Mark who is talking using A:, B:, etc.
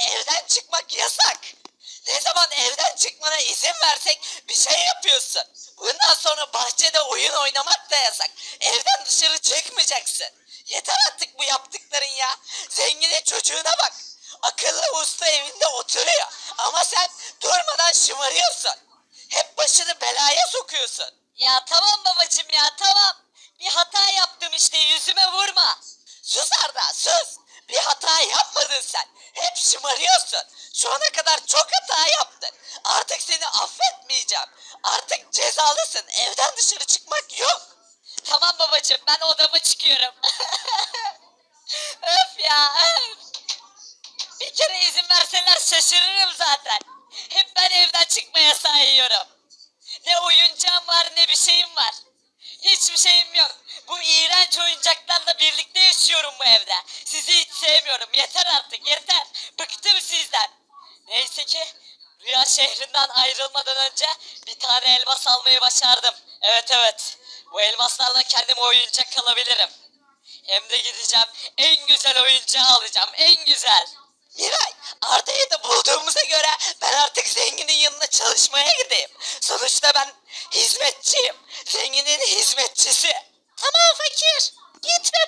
A: evden çıkmak yasak. Ne zaman evden çıkmana izin versek bir şey yapıyorsun. Bundan sonra bahçede oyun oynamak da yasak. Evden dışarı çıkmayacaksın. Yeter artık bu yaptıkların ya. Zenginin çocuğuna bak. Akıllı usta evinde oturuyor. Ama sen durmadan şımarıyorsun. Hep başını belaya sokuyorsun.
B: Ya tamam babacım ya tamam. Bir hata yaptım işte yüzüme vurma.
A: Sus Arda sus. Bir hata yapmadın sen. Hep şımarıyorsun. Şu ana kadar çok hata yaptın. Artık seni affetmeyeceğim. Artık cezalısın. Evden dışarı çıkmak yok.
B: Tamam babacım ben odama çıkıyorum. öf ya öf. Bir kere izin verseler şaşırırım zaten. Hep ben evden çıkmaya sayıyorum. Ne oyuncağım var ne bir şeyim var. Hiçbir şeyim yok. Bu iğrenç oyuncaklarla birlikte yaşıyorum bu evde. Sizi hiç sevmiyorum. Yeter artık yeter. Neyse ki Rüya şehrinden ayrılmadan önce bir tane elmas almayı başardım. Evet evet. Bu elmaslarla kendime oyuncak alabilirim. Hem de gideceğim en güzel oyuncağı alacağım. En güzel.
A: Miray, Arda'yı da bulduğumuza göre ben artık zenginin yanına çalışmaya gideyim. Sonuçta ben hizmetçiyim. Zenginin hizmetçisi. Tamam fakir. Git ve para kazan.